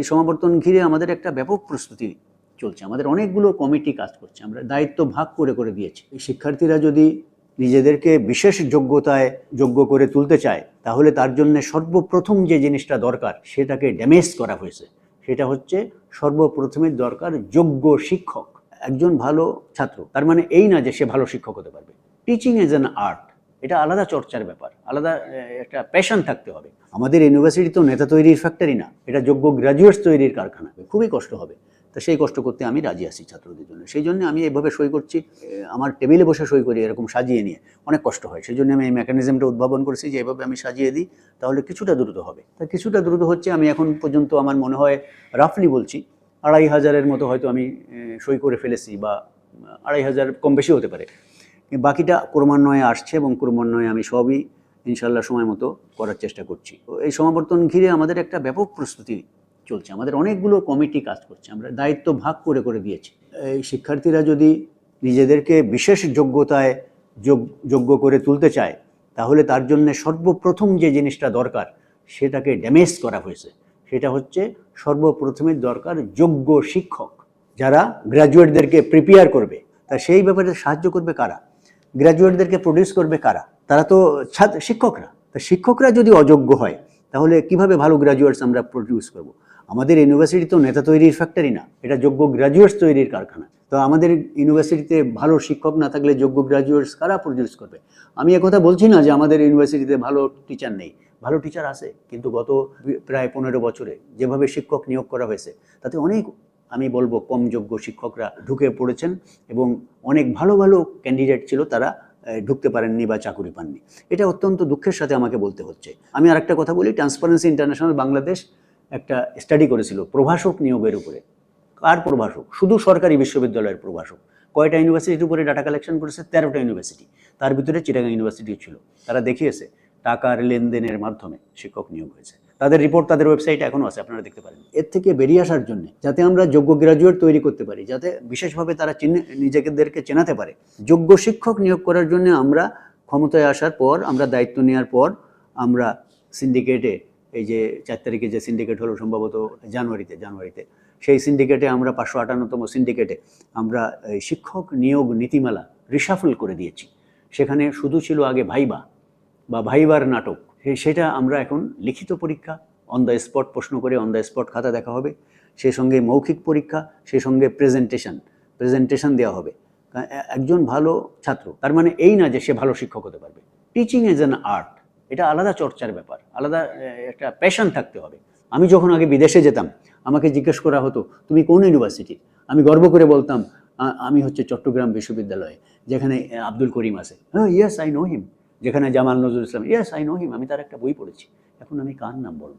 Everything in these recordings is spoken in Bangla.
এই সমাবর্তন ঘিরে আমাদের একটা ব্যাপক প্রস্তুতি চলছে। আমাদের অনেকগুলো কমিটি কাজ করছে। আমরা দায়িত্ব ভাগ করে করে দিয়েছি। এই শিক্ষার্থীরা যদি নিজেদেরকে বিশেষ যোগ্যতায় যোগ্য করে তুলতে চায়, তাহলে তার জন্য সর্বপ্রথম যে জিনিসটা দরকার, সেটাকে ড্যামেজ করা হয়েছে। সেটা হচ্ছে সর্বপ্রথমে দরকার যোগ্য শিক্ষক। একজন ভালো ছাত্র, তার মানে এই না যে সে ভালো শিক্ষক হতে পারবে। টিচিং ইজ অ্যান আর্ট এটা আলাদা চর্চার ব্যাপার, আলাদা একটা প্যাশন থাকতে হবে। আমাদের ইউনিভার্সিটি তো নেতা তৈরির ফ্যাক্টরি না, এটা যোগ্য গ্র্যাজুয়েটস তৈরির কারখানা, খুবই কষ্ট হবে। তা সেই কষ্ট করতে আমি রাজি আছি ছাত্রদের জন্য। সেই জন্য আমি এইভাবে সই করছি আমার টেবিলে বসে সই করি এরকম সাজিয়ে নিয়ে। অনেক কষ্ট হয়, সেই জন্য আমি এই মেকানিজমটা উদ্ভাবন করেছি যে এভাবে আমি সাজিয়ে দিই, তাহলে কিছুটা দ্রুত হবে। তা কিছুটা দ্রুত হচ্ছে, আমি এখন পর্যন্ত আমার মনে হয় রাফলি বলছি, আড়াই হাজারের মতো হয়তো আমি সই করে ফেলেছি বা আড়াই হাজার কম বেশি হতে পারে। বাকিটা ক্রমান্বয়ে আসছে এবং ক্রমান্বয়ে আমি সবই ইনশাল্লাহ সময় মতো করার চেষ্টা করছি। তো এই সমাবর্তন ঘিরে আমাদের একটা ব্যাপক প্রস্তুতি চলছে। আমাদের অনেকগুলো কমিটি কাজ করছে। আমরা দায়িত্ব ভাগ করে করে দিয়েছি। এই শিক্ষার্থীরা যদি নিজেদেরকে বিশেষ যোগ্যতায় যোগ- যোগ্য করে তুলতে চায়, তাহলে তার জন্য সর্বপ্রথম যে জিনিসটা দরকার, সেটাকে ড্যামেজ করা হয়েছে। সেটা হচ্ছে সর্বপ্রথমে দরকার যোগ্য শিক্ষক। যারা গ্র্যাজুয়েটদেরকে প্রিপেয়ার করবে, তা সেই ব্যাপারে সাহায্য করবে কারা? গ্র্যাজুয়েটদেরকে প্রডিউস করবে কারা? তারা তো ছাত্র, শিক্ষকরা। তা শিক্ষকরা যদি অযোগ্য হয়, তাহলে কীভাবে ভালো গ্র্যাজুয়েটস আমরা প্রডিউস করব? আমাদের ইউনিভার্সিটি তো নেতা তৈরির ফ্যাক্টরি না, এটা যোগ্য গ্র্যাজুয়েটস তৈরির কারখানা। তো আমাদের ইউনিভার্সিটিতে ভালো শিক্ষক না থাকলে যোগ্য গ্র্যাজুয়েটস কারা প্রডিউস করবে? আমি একথা বলছি না যে আমাদের ইউনিভার্সিটিতে ভালো টিচার নেই। ভালো টিচার আছে, কিন্তু গত প্রায় পনেরো বছরে যেভাবে শিক্ষক নিয়োগ করা হয়েছে, তাতে অনেক আমি বলব কম যোগ্য শিক্ষকরা ঢুকে পড়েছেন এবং অনেক ভালো ভালো ক্যান্ডিডেট ছিল তারা ঢুকতে পারেননি বা চাকুরি পাননি। এটা অত্যন্ত দুঃখের সাথে আমাকে বলতে হচ্ছে। আমি আর একটা কথা বলি ট্রান্সপারেন্সি ইন্টারন্যাশনাল বাংলাদেশ একটা স্টাডি করেছিল প্রভাষক নিয়োগের উপরে। কার প্রভাষক? শুধু সরকারি বিশ্ববিদ্যালয়ের প্রভাষক। কয়টা ইউনিভার্সিটির উপরে ডাটা কালেকশন করেছে? তেরোটা ইউনিভার্সিটি তার ভিতরে চিটাগাং ইউনিভার্সিটি ছিল। তারা দেখিয়েছে, টাকার লেনদেনের মাধ্যমে শিক্ষক নিয়োগ হয়েছে। তাদের রিপোর্ট তাদের ওয়েবসাইটে এখনও আছে, আপনারা দেখতে পারেন। এর থেকে বেরিয়ে আসার জন্য যাতে আমরা যোগ্য গ্রাজুয়েট তৈরি করতে পারি, যাতে বিশেষভাবে তারা চিনে নিজেদেরকে চেনাতে পারে। যোগ্য শিক্ষক নিয়োগ করার জন্য আমরা ক্ষমতায় আসার পর, আমরা দায়িত্ব নেওয়ার পর, আমরা সিন্ডিকেটে এই যে চার তারিখে যে সিন্ডিকেট হলো সম্ভবত জানুয়ারিতে জানুয়ারিতে, সেই সিন্ডিকেটে আমরা পাঁচশো আটান্নতম সিন্ডিকেটে আমরা শিক্ষক নিয়োগ নীতিমালা রিসাফল করে দিয়েছি। সেখানে শুধু ছিল আগে ভাইবা বা ভাইবার নাটক সেটা আমরা এখন লিখিত পরীক্ষা অন দ্য স্পট প্রশ্ন করে অন দ্য স্পট খাতা দেখা হবে সেই সঙ্গে মৌখিক পরীক্ষা সেই সঙ্গে প্রেজেন্টেশন প্রেজেন্টেশন দেওয়া হবে। একজন ভালো ছাত্র, তার মানে এই না যে সে ভালো শিক্ষক হতে পারবে। টিচিং ইজ অ্যান আর্ট এটা আলাদা চর্চার ব্যাপার, আলাদা একটা প্যাশন থাকতে হবে। আমি যখন আগে বিদেশে যেতাম, আমাকে জিজ্ঞেস করা হতো, তুমি কোন ইউনিভার্সিটি আমি গর্ব করে বলতাম আমি হচ্ছে চট্টগ্রাম বিশ্ববিদ্যালয়ে, যেখানে আব্দুল করিম আছে। হ্যাঁ ইয়েস আই নো হিম যেখানে Jamal Nazrul Islam yes I know him আমি তার একটা বই পড়েছি। এখন আমি কার নাম বলব?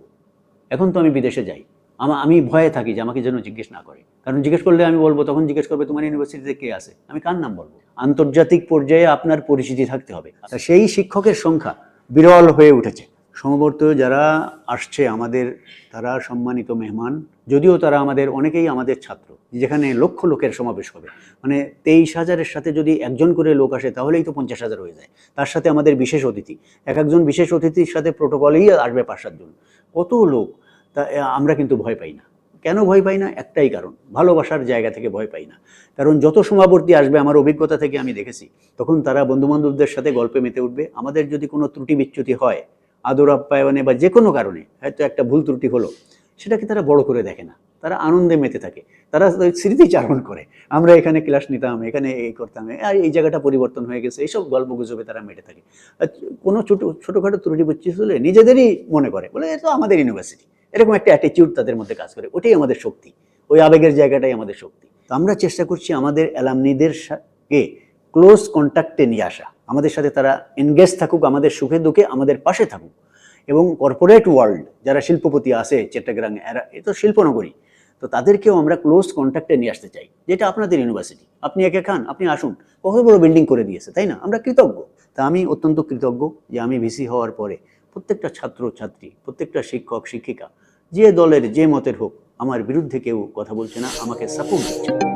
এখন তো আমি বিদেশে যাই। আমা, আমি ভয়ে থাকি যে আমাকে যেন জিজ্ঞেস না করে। কারণ জিজ্ঞেস করলে আমি বলব, তখন জিজ্ঞেস করবে, তোমার ইউনিভার্সিটিতে কে আছে? আমি কার নাম বলব? আন্তর্জাতিক পর্যায়ে আপনার পরিচিতি থাকতে হবে। সেই শিক্ষকের সংখ্যা বিরল হয়ে উঠেছে। সমবর্ত যারা আসছে আমাদের, তারা সম্মানিত মেহমান, যদিও তারা আমাদের অনেকেই আমাদের ছাত্র, যেখানে লক্ষ লোকের সমাবেশ হবে। মানে তেইশ হাজারের সাথে যদি একজন করে লোক আসে, তাহলেই তো পঞ্চাশ হাজার হয়ে যায়। তার সাথে আমাদের বিশেষ অতিথি, এক একজন বিশেষ অতিথির সাথে প্রোটোকলেই আসবে পাঁচ সাতজন কত লোক? তা আমরা কিন্তু ভয় পাই না। কেন ভয় পাই না? একটাই কারণ, ভালোবাসার জায়গা থেকে ভয় পাই না। কারণ যত সমাবর্তী আসবে, আমার অভিজ্ঞতা থেকে আমি দেখেছি, তখন তারা বন্ধুবান্ধবদের সাথে গল্পে মেতে উঠবে। আমাদের যদি কোনো ত্রুটি বিচ্যুতি হয় আদর আপ্যায়নে বা যে কোনো কারণে হয়তো একটা ভুল ত্রুটি হলো, সেটাকে তারা বড় করে দেখে না। তারা আনন্দে মেতে থাকে। তারা স্মৃতিচারণ করে। আমরা এখানে ক্লাস নিতাম, এখানে এই করতাম আর এই জায়গাটা পরিবর্তন হয়ে গেছে। এইসব গল্প গুজবে তারা মেটে থাকে। কোনো ছোটো, ছোটোখাটো ত্রুটি বিচ্যুতি হলে নিজেদেরই মনে করে। বলে এ তো আমাদের ইউনিভার্সিটি এরকম একটা অ্যাটিটিউড তাদের মধ্যে কাজ করে। ওটাই আমাদের শক্তি। ওই আবেগের জায়গাটাই আমাদের শক্তি। তো আমরা চেষ্টা করছি আমাদের অ্যালামনিদের সাথে ক্লোজ কন্ট্যাক্টে নিয়ে আসা। আমাদের সাথে তারা এনগেজ থাকুক, আমাদের সুখে দুঃখে আমাদের পাশে থাকুক। এবং কর্পোরেট ওয়ার্ল্ড যারা শিল্পপতি আছে চট্টগ্রাম এরা, এ তো শিল্পনগরী। তো তাদেরকেও আমরা ক্লোজ কন্ট্যাক্টে নিয়ে আসতে চাই। যেটা আপনাদের ইউনিভার্সিটি আপনি একে খান, আপনি আসুন। কত বড় বিল্ডিং করে দিয়েছে, তাই না? আমরা কৃতজ্ঞ। তা আমি অত্যন্ত কৃতজ্ঞ যে আমি ভিসি হওয়ার পরে প্রত্যেকটা ছাত্র, ছাত্রী, প্রত্যেকটা শিক্ষক, শিক্ষিকা, যে দলের, যে মতের হোক, আমার বিরুদ্ধে কেউ কথা বলছে না, আমাকে সাপোর্ট দিচ্ছে।